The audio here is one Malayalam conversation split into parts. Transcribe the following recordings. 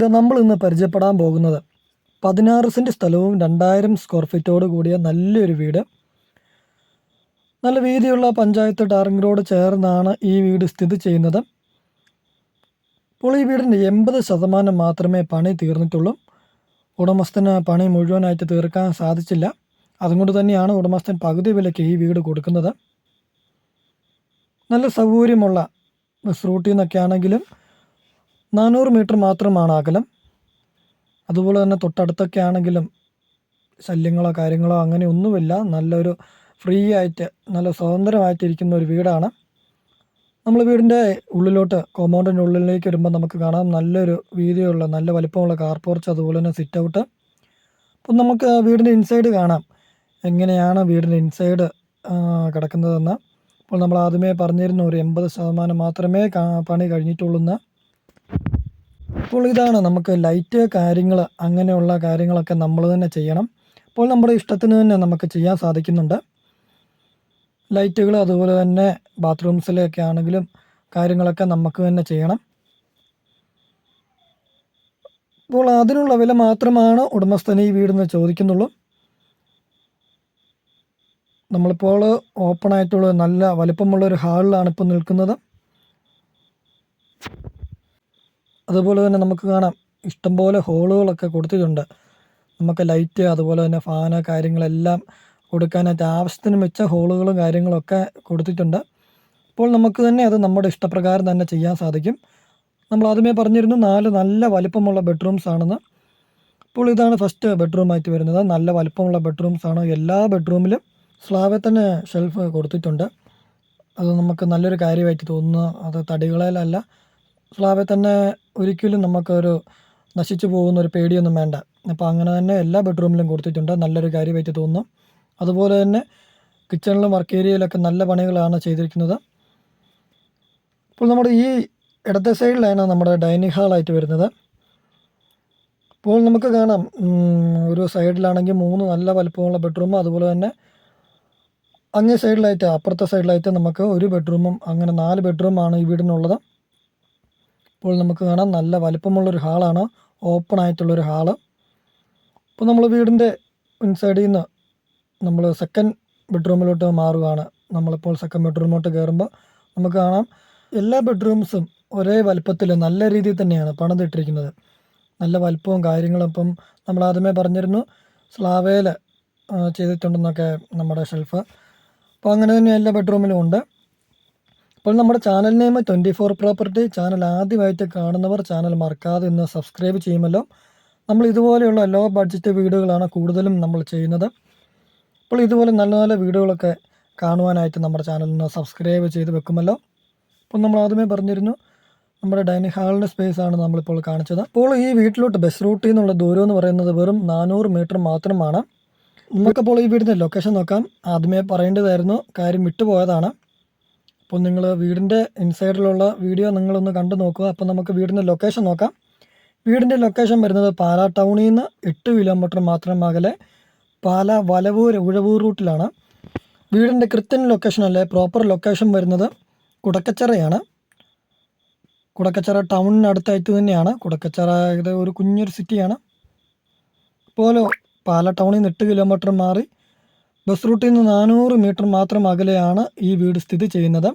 ഇത് നമ്മൾ ഇന്ന് പരിചയപ്പെടാൻ പോകുന്നത് പതിനാറ് സെന്റ് സ്ഥലവും രണ്ടായിരം സ്ക്വയർ ഫീറ്റോട് കൂടിയ നല്ലൊരു വീട്. നല്ല വീതിയുള്ള പഞ്ചായത്ത് ടാറിംഗ് റോഡ് ചേർന്നാണ് ഈ വീട് സ്ഥിതി ചെയ്യുന്നത്. ഇപ്പോൾ ഈ വീടിന്റെ എൺപത് ശതമാനം മാത്രമേ പണി തീർന്നിട്ടുള്ളൂ. ഉടമസ്ഥന് പണി മുഴുവനായിട്ട് തീർക്കാൻ സാധിച്ചില്ല. അതുകൊണ്ട് തന്നെയാണ് ഉടമസ്ഥൻ പകുതി വിലയ്ക്ക് ഈ വീട് കൊടുക്കുന്നത്. നല്ല സൗകര്യമുള്ള ബസ് റൂട്ടിൽ നിന്നൊക്കെ ആണെങ്കിലും നാനൂറ് മീറ്റർ മാത്രമാണ് അകലം. അതുപോലെ തന്നെ തൊട്ടടുത്തൊക്കെ ആണെങ്കിലും ശല്യങ്ങളോ കാര്യങ്ങളോ അങ്ങനെ ഒന്നുമില്ല. നല്ലൊരു ഫ്രീ ആയിട്ട് നല്ല സ്വതന്ത്രമായിട്ടിരിക്കുന്ന ഒരു വീടാണ്. നമ്മൾ വീടിന്റെ ഉള്ളിലോട്ട് കോമ്പൗണ്ടിന്റെ ഉള്ളിലേക്ക് വരുമ്പോൾ നമുക്ക് കാണാം നല്ലൊരു വീതിയുള്ള നല്ല വലിപ്പമുള്ള കാർ പോർച്ച് അതുപോലെ തന്നെ സിറ്റ് ഔട്ട് അപ്പം നമുക്ക് വീടിന്റെ ഇൻസൈഡ് കാണാം. എങ്ങനെയാണ് വീടിന്റെ ഇൻസൈഡ് കിടക്കുന്നതെന്ന്. അപ്പോൾ നമ്മൾ ആദ്യമേ പറഞ്ഞിരുന്നു ഒരു എൺപത് ശതമാനം മാത്രമേ പണി കഴിഞ്ഞിട്ടുള്ളൂ എന്ന് അപ്പോൾ ഇതാണ് നമുക്ക് ലൈറ്റ് കാര്യങ്ങൾ അങ്ങനെയുള്ള കാര്യങ്ങളൊക്കെ നമ്മൾ തന്നെ ചെയ്യണം. അപ്പോൾ നമ്മുടെ ഇഷ്ടത്തിന് തന്നെ നമുക്ക് ചെയ്യാൻ സാധിക്കുന്നുണ്ട്. ലൈറ്റുകൾ അതുപോലെ തന്നെ ബാത്റൂംസിലൊക്കെ ആണെങ്കിലും കാര്യങ്ങളൊക്കെ നമുക്ക് തന്നെ ചെയ്യണം. അപ്പോൾ അതിനുള്ള വില മാത്രമാണ് ഉടമസ്ഥന ഈ വീടിന് ചോദിക്കുന്നുള്ളൂ. നമ്മളിപ്പോൾ ഓപ്പൺ ആയിട്ടുള്ള നല്ല വലിപ്പമുള്ള ഒരു ഹാളിലാണ് ഇപ്പോൾ നിൽക്കുന്നത്. അതുപോലെ തന്നെ നമുക്ക് കാണാം ഇഷ്ടംപോലെ ഹോളുകളൊക്കെ കൊടുത്തിട്ടുണ്ട്. നമുക്ക് ലൈറ്റ് അതുപോലെ തന്നെ ഫാന് കാര്യങ്ങളെല്ലാം കൊടുക്കാനായിട്ട് ആവശ്യത്തിന് വെച്ച ഹോളുകളും കാര്യങ്ങളൊക്കെ കൊടുത്തിട്ടുണ്ട്. അപ്പോൾ നമുക്ക് തന്നെ അത് നമ്മുടെ ഇഷ്ടപ്രകാരം തന്നെ ചെയ്യാൻ സാധിക്കും. നമ്മൾ ആദ്യമേ പറഞ്ഞിരുന്നു നാല് നല്ല വലിപ്പമുള്ള ബെഡ്റൂംസ് ആണെന്ന്. അപ്പോൾ ഇതാണ് ഫസ്റ്റ് ബെഡ്റൂമായിട്ട് വരുന്നത്. നല്ല വലിപ്പമുള്ള ബെഡ്റൂംസ് ആണ്. എല്ലാ ബെഡ്റൂമിലും സ്ലാബിൽ തന്നെ ഷെൽഫ് കൊടുത്തിട്ടുണ്ട്. അത് നമുക്ക് നല്ലൊരു കാര്യമായിട്ട് തോന്നുന്നു. അത് തടികളിലല്ല സ്ലാബിൽ തന്നെ ഒരിക്കലും നമുക്കൊരു നശിച്ചു പോകുന്ന ഒരു പേടിയൊന്നും വേണ്ട. അപ്പോൾ അങ്ങനെ തന്നെ എല്ലാ ബെഡ്റൂമിലും കൊടുത്തിട്ടുണ്ട്. നല്ലൊരു കാര്യമായിട്ട് തോന്നുന്നു. അതുപോലെ തന്നെ കിച്ചണിലും വർക്ക് ഏരിയയിലൊക്കെ നല്ല പണികളാണ് ചെയ്തിരിക്കുന്നത്. അപ്പോൾ നമ്മുടെ ഈ ഇടത്തെ സൈഡിലാണ് നമ്മുടെ ഡൈനിങ് ഹാളായിട്ട് വരുന്നത്. അപ്പോൾ നമുക്ക് കാണാം ഒരു സൈഡിലാണെങ്കിൽ മൂന്ന് നല്ല വലുപ്പമുള്ള ബെഡ്റൂം അതുപോലെ തന്നെ അങ്ങേ സൈഡിലായിട്ട് അപ്പുറത്തെ സൈഡിലായിട്ട് നമുക്ക് ഒരു ബെഡ്റൂമും അങ്ങനെ നാല് ബെഡ്റൂമാണ് ഈ വീടിനുള്ളത്. ഇപ്പോൾ നമുക്ക് കാണാം നല്ല വലുപ്പമുള്ളൊരു ഹാളാണ്. ഓപ്പൺ ആയിട്ടുള്ളൊരു ഹാൾ. അപ്പോൾ നമ്മൾ വീടിന്റെ ഇൻസൈഡിൽ നിന്ന് നമ്മൾ സെക്കൻഡ് ബെഡ്റൂമിലോട്ട് മാറുകയാണ് നമ്മളിപ്പോൾ സെക്കൻഡ് ബെഡ്റൂമിലോട്ട് കയറുമ്പോൾ നമുക്ക് കാണാം എല്ലാ ബെഡ്റൂംസും ഒരേ വലിപ്പത്തിൽ നല്ല രീതിയിൽ തന്നെയാണ് പണിതിട്ടിരിക്കുന്നത്. നല്ല വലിപ്പവും കാര്യങ്ങളും ഇപ്പം നമ്മൾ ആദ്യമേ പറഞ്ഞിരുന്നു സ്ലാവേൽ ചെയ്തിട്ടുണ്ടെന്നൊക്കെ നമ്മുടെ ഷെൽഫ് അപ്പോൾ അങ്ങനെ തന്നെ എല്ലാ ബെഡ്റൂമിലും ഉണ്ട്. അപ്പോൾ നമ്മുടെ channel name twenty four property channel ആദ്യമായിട്ട് കാണുന്നവർ ചാനൽ മറക്കാതെ ഇന്ന് സബ്സ്ക്രൈബ് ചെയ്യുമല്ലോ. നമ്മൾ ഇതുപോലെയുള്ള ലോ ബഡ്ജറ്റ് വീഡിയോകളാണ് കൂടുതലും നമ്മൾ ചെയ്യുന്നത്. അപ്പോൾ ഇതുപോലെ നല്ല നല്ല വീഡിയോകളൊക്കെ കാണുവാനായിട്ട് നമ്മുടെ ചാനൽ സബ്സ്ക്രൈബ് ചെയ്ത് വെക്കുമല്ലോ. അപ്പോൾ നമ്മൾ ആദ്യമേ പറഞ്ഞിരുന്നു നമ്മുടെ ഡൈനിങ് ഹാളിന്റെ സ്പേസ് ആണ് നമ്മളിപ്പോൾ കാണിച്ചത്. അപ്പോൾ ഈ വീട്ടിലോട്ട് ബസ് റൂട്ടിൽ നിന്നുള്ള ദൂരം എന്ന് പറയുന്നത് വെറും നാനൂറ് മീറ്റർ മാത്രമാണ്. നമുക്കപ്പോൾ ഈ വീടിന്റെ ലൊക്കേഷൻ നോക്കാം. ആദ്യമേ പറയേണ്ടതായിരുന്നു കാര്യം വിട്ടുപോയതാണ്. അപ്പോൾ നിങ്ങൾ വീടിന്റെ ഇൻസൈഡിലുള്ള വീഡിയോ നിങ്ങളൊന്ന് കണ്ടു നോക്കുക. അപ്പോൾ നമുക്ക് വീടിന്റെ ലൊക്കേഷൻ നോക്കാം. വീടിന്റെ ലൊക്കേഷൻ വരുന്നത് പാലാ ടൗണിൽ നിന്ന് എട്ട് കിലോമീറ്റർ മാത്രം അകലെ പാല വലവൂർ ഉഴവൂർ റൂട്ടിലാണ് വീടിന്റെ കൃത്യം ലൊക്കേഷൻ അല്ലേ? പ്രോപ്പർ ലൊക്കേഷൻ വരുന്നത് കുടക്കച്ചിറയാണ്. കുടക്കച്ചിറ ടൗണിനടുത്തായിട്ട് തന്നെയാണ്. കുടക്കച്ചിറ ഒരു കുഞ്ഞൊരു സിറ്റിയാണ് പോലോ പാല ടൗണിൽ നിന്ന് എട്ട് കിലോമീറ്റർ മാറി ബസ് റൂട്ടിൽ നിന്ന് നാനൂറ് മീറ്റർ മാത്രം അകലെയാണ് ഈ വീട് സ്ഥിതി ചെയ്യുന്നത്.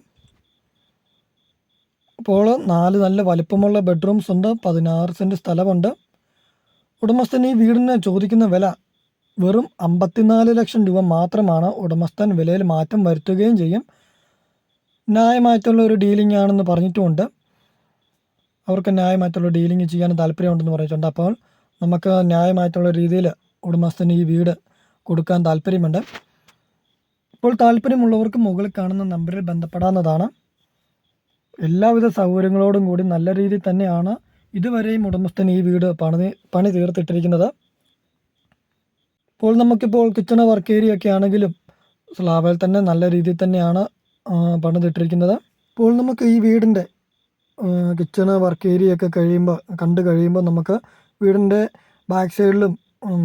അപ്പോൾ നാല് നല്ല വലിപ്പമുള്ള ബെഡ്റൂംസ് ഉണ്ട് പതിനാറ് സെന്റ് സ്ഥലമുണ്ട്. ഉടമസ്ഥൻ ഈ വീടിന് ചോദിക്കുന്ന വില വെറും അമ്പത്തിനാല് ലക്ഷം രൂപ മാത്രമാണ് ഉടമസ്ഥൻ വിലയിൽ മാറ്റം വരുത്തുകയും ചെയ്യും. ന്യായമായിട്ടുള്ള ഒരു ഡീലിംഗ് ആണെന്ന് പറഞ്ഞിട്ടുമുണ്ട്. അവർക്ക് ന്യായമായിട്ടുള്ള ഡീലിംഗ് ചെയ്യാൻ താല്പര്യമുണ്ടെന്ന് പറഞ്ഞിട്ടുണ്ട്. അപ്പോൾ നമുക്ക് ന്യായമായിട്ടുള്ള രീതിയിൽ ഉടമസ്ഥൻ ഈ വീട് കൊടുക്കാൻ താല്പര്യമുണ്ട്. ഇപ്പോൾ താല്പര്യമുള്ളവർക്ക് മുകളിൽ കാണുന്ന നമ്പറിൽ ബന്ധപ്പെടാവുന്നതാണ്. എല്ലാവിധ സൗകര്യങ്ങളോടും കൂടി നല്ല രീതിയിൽ തന്നെയാണ് ഇതുവരെയും ഉടമസ്ഥൻ ഈ വീട് പണി പണി തീർത്തിട്ടിരിക്കുന്നത്. ഇപ്പോൾ നമുക്കിപ്പോൾ കിച്ചണ് വർക്ക് ഏരിയ ഒക്കെ ആണെങ്കിലും സ്ലാബിൽ തന്നെ നല്ല രീതിയിൽ തന്നെയാണ് പണിതിട്ടിരിക്കുന്നത്. ഇപ്പോൾ നമുക്ക് ഈ വീടിന്റെ കിച്ചണ് വർക്ക് ഏരിയ ഒക്കെ കഴിയുമ്പോൾ കണ്ടു കഴിയുമ്പോൾ നമുക്ക് വീടിന്റെ ബാക്ക് സൈഡിലും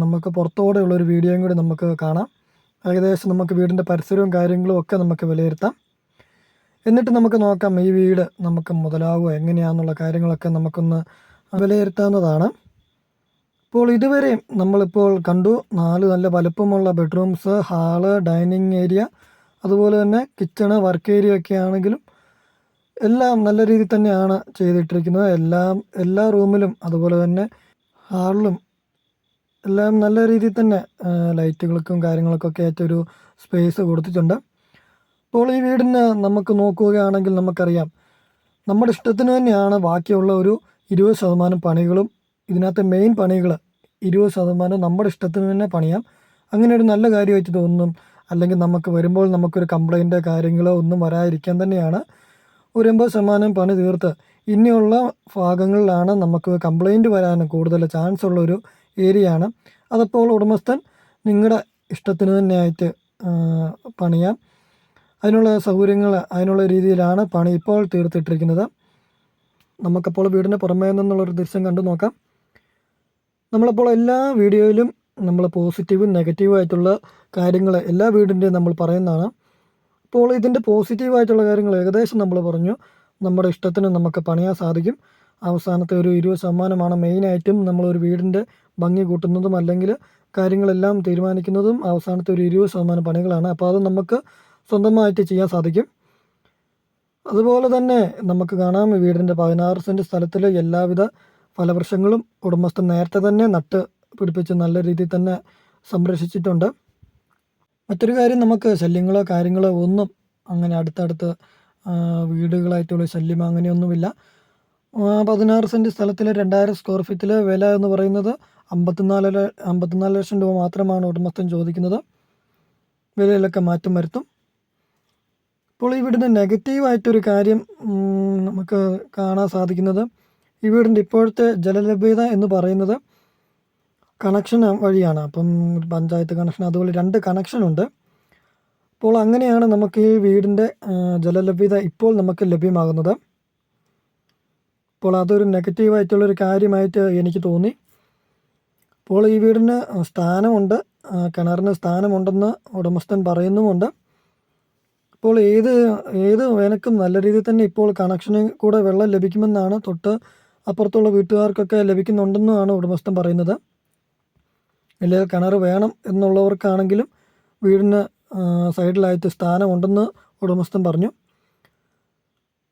നമുക്ക് പുറത്തോടെയുള്ള ഒരു വീഡിയോയും കൂടി നമുക്ക് കാണാം. ഏകദേശം നമുക്ക് വീടിന്റെ പരിസരവും കാര്യങ്ങളും ഒക്കെ നമുക്ക് വിലയിരുത്താം. എന്നിട്ട് നമുക്ക് നോക്കാം ഈ വീട് നമുക്ക് മുതലാവുമോ എങ്ങനെയാണെന്നുള്ള കാര്യങ്ങളൊക്കെ നമുക്കൊന്ന് വിലയിരുത്താവുന്നതാണ്. ഇപ്പോൾ ഇതുവരെയും നമ്മളിപ്പോൾ കണ്ടു നാല് നല്ല വലുപ്പമുള്ള ബെഡ്റൂംസ് ഹാൾ ഡൈനിങ് ഏരിയ അതുപോലെ തന്നെ കിച്ചണ് വർക്ക് ഏരിയ ഒക്കെ ആണെങ്കിലും എല്ലാം നല്ല രീതിയിൽ തന്നെയാണ് ചെയ്തിട്ടിരിക്കുന്നത്. എല്ലാം എല്ലാ റൂമിലും അതുപോലെ തന്നെ ഹാളിലും എല്ലാം നല്ല രീതിയിൽ തന്നെ ലൈറ്റുകൾക്കും കാര്യങ്ങൾക്കൊക്കെ ആയിട്ടൊരു സ്പേസ് കൊടുത്തിട്ടുണ്ട്. അപ്പോൾ ഈ വീടിന് നമുക്ക് നോക്കുകയാണെങ്കിൽ നമുക്കറിയാം നമ്മുടെ ഇഷ്ടത്തിന് തന്നെയാണ് ബാക്കിയുള്ള ഒരു ഇരുപത് ശതമാനം പണികളും ഇതിനകത്ത് മെയിൻ പണികൾ ഇരുപത് ശതമാനം നമ്മുടെ ഇഷ്ടത്തിന് തന്നെ പണിയാം. അങ്ങനെ ഒരു നല്ല കാര്യമായിട്ട് തോന്നും അല്ലെങ്കിൽ നമുക്ക് വരുമ്പോൾ നമുക്കൊരു കംപ്ലയിന്റ് കാര്യങ്ങളോ ഒന്നും വരാതിരിക്കാൻ തന്നെയാണ് ഒരു എൺപത് ശതമാനം പണി തീർത്ത്. ഇനിയുള്ള ഭാഗങ്ങളിലാണ് നമുക്ക് കംപ്ലൈന്റ് വരാൻ കൂടുതൽ ചാൻസ് ഉള്ള ഒരു ഏരിയയാണ്. അതപ്പോൾ ഉടമസ്ഥൻ നിങ്ങളുടെ ഇഷ്ടത്തിന് തന്നെയായിട്ട് പണിയാം. അതിനുള്ള സൗകര്യങ്ങൾ അതിനുള്ള രീതിയിലാണ് പണി ഇപ്പോൾ തീർത്തിട്ടിരിക്കുന്നത്. നമുക്കപ്പോൾ വീടിന് പുറമേ നിന്നുള്ളൊരു ദൃശ്യം കണ്ടു നോക്കാം. നമ്മളപ്പോൾ എല്ലാ വീഡിയോയിലും നമ്മൾ പോസിറ്റീവും നെഗറ്റീവും ആയിട്ടുള്ള കാര്യങ്ങൾ എല്ലാ വീടിന്റെയും നമ്മൾ പറയുന്നതാണ്. അപ്പോൾ ഇതിന്റെ പോസിറ്റീവായിട്ടുള്ള കാര്യങ്ങൾ ഏകദേശം നമ്മൾ പറഞ്ഞു. നമ്മുടെ ഇഷ്ടത്തിന് നമുക്ക് പണിയാൻ സാധിക്കും. അവസാനത്തെ ഒരു ഇരുപത് ശതമാനമാണ് മെയിനായിട്ടും ഒരു വീടിന്റെ ഭംഗി കൂട്ടുന്നതും അല്ലെങ്കിൽ കാര്യങ്ങളെല്ലാം തീരുമാനിക്കുന്നതും അവസാനത്തെ ഒരു ഇരുപത് ശതമാനം പണികളാണ്. അപ്പോൾ അത് നമുക്ക് സ്വന്തമായിട്ട് ചെയ്യാൻ സാധിക്കും. അതുപോലെ തന്നെ നമുക്ക് കാണാം വീടിന്റെ പതിനാറ് സെന്റ് സ്ഥലത്തിൽ എല്ലാവിധ ഫലവൃക്ഷങ്ങളും ഉടമസ്ഥൻ നേരത്തെ തന്നെ നട്ട് പിടിപ്പിച്ച് നല്ല രീതിയിൽ തന്നെ സംരക്ഷിച്ചിട്ടുണ്ട്. മറ്റൊരു കാര്യം നമുക്ക് ശല്യങ്ങളോ കാര്യങ്ങളോ ഒന്നും അങ്ങനെ അടുത്തടുത്ത് വീടുകളായിട്ടുള്ള ശല്യം അങ്ങനെയൊന്നുമില്ല. പതിനാറ് സെന്റ് സ്ഥലത്തിൽ രണ്ടായിരം സ്ക്വയർ ഫീറ്റിലെ വില എന്ന് പറയുന്നത് അമ്പത്തിനാല് അമ്പത്തിനാല് ലക്ഷം രൂപ മാത്രമാണ് ഉടമസ്ഥൻ ചോദിക്കുന്നത്. വിലയിലൊക്കെ മാറ്റം വരുത്തും. ഇപ്പോൾ ഇവിടുന്ന് നെഗറ്റീവായിട്ടൊരു കാര്യം നമുക്ക് കാണാൻ സാധിക്കുന്നത്. ഈ ഇപ്പോഴത്തെ ജലലഭ്യത എന്ന് പറയുന്നത് കണക്ഷൻ വഴിയാണ്. അപ്പം പഞ്ചായത്ത് കണക്ഷൻ അതുപോലെ രണ്ട് കണക്ഷൻ ഉണ്ട്. അപ്പോൾ അങ്ങനെയാണ് നമുക്ക് ഈ വീടിന്റെ ജലലഭ്യത ഇപ്പോൾ നമുക്ക് ലഭ്യമാകുന്നത്. അപ്പോൾ അതൊരു നെഗറ്റീവായിട്ടുള്ളൊരു കാര്യമായിട്ട് എനിക്ക് തോന്നി. അപ്പോൾ ഈ വീടിന് സ്ഥാനമുണ്ട് കിണറിന് സ്ഥാനമുണ്ടെന്ന് ഉടമസ്ഥൻ പറയുന്നുമുണ്ട്. ഇപ്പോൾ ഏത് ഏത് വേനൽക്കും നല്ല രീതിയിൽ തന്നെ ഇപ്പോൾ കണക്ഷന് കൂടെ വെള്ളം ലഭിക്കുമെന്നാണ് തൊട്ട് അപ്പുറത്തുള്ള വീട്ടുകാർക്കൊക്കെ ലഭിക്കുന്നുണ്ടെന്നാണ് ഉടമസ്ഥൻ പറയുന്നത്. അല്ലെങ്കിൽ കിണർ വേണം എന്നുള്ളവർക്കാണെങ്കിലും വീടിന് സൈഡിലായിട്ട് സ്ഥാനമുണ്ടെന്ന് ഉടമസ്ഥൻ പറഞ്ഞു.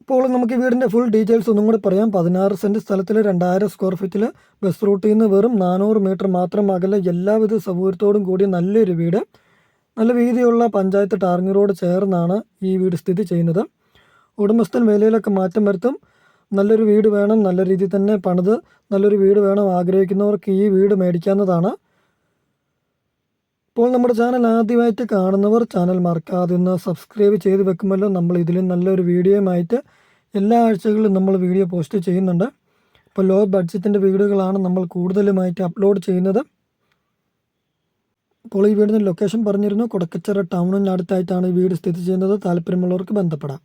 ഇപ്പോൾ നമുക്ക് വീടിന്റെ ഫുൾ ഡീറ്റെയിൽസ് ഒന്നും കൂടി പറയാം. പതിനാറ് സെന്റ് സ്ഥലത്തിൽ രണ്ടായിരം സ്ക്വയർ ഫീറ്റിൽ ബസ് റൂട്ടിൽ നിന്ന് വെറും നാനൂറ് മീറ്റർ മാത്രം അകലെ എല്ലാവിധ സൗകര്യത്തോടും കൂടിയ നല്ലൊരു വീട്. നല്ല വീതിയുള്ള പഞ്ചായത്ത് ടാർങ്ങി റോഡ് ചേർന്നാണ് ഈ വീട് സ്ഥിതി ചെയ്യുന്നത്. ഉടമസ്ഥൻ വിലയിലൊക്കെ മാറ്റം വരുത്തും. നല്ലൊരു വീട് വേണം നല്ല രീതിയിൽ തന്നെ പണിത് നല്ലൊരു വീട് വേണം ആഗ്രഹിക്കുന്നവർക്ക് ഈ വീട് മേടിക്കാവുന്നതാണ്. ഇപ്പോൾ നമ്മുടെ ചാനൽ ആദ്യമായിട്ട് കാണുന്നവർ ചാനൽ മറക്കാതെ ഒന്ന് സബ്സ്ക്രൈബ് ചെയ്ത് വെക്കുമല്ലോ. നമ്മൾ ഇതിലും നല്ലൊരു വീഡിയോയുമായിട്ട് എല്ലാ ആഴ്ചകളിലും നമ്മൾ വീഡിയോ പോസ്റ്റ് ചെയ്യുന്നുണ്ട്. ഇപ്പോൾ ലോ ബഡ്ജറ്റിന്റെ വീഡിയോകളാണ് നമ്മൾ കൂടുതലുമായിട്ട് അപ്ലോഡ് ചെയ്യുന്നത്. അപ്പോൾ ഈ വീടിന്റെ ലൊക്കേഷൻ പറഞ്ഞിരുന്നു. കൊടക്കച്ചിറ ടൗണിനടുത്തായിട്ടാണ് ഈ വീട് സ്ഥിതി ചെയ്യുന്നത്. താല്പര്യമുള്ളവർക്ക് ബന്ധപ്പെടാം.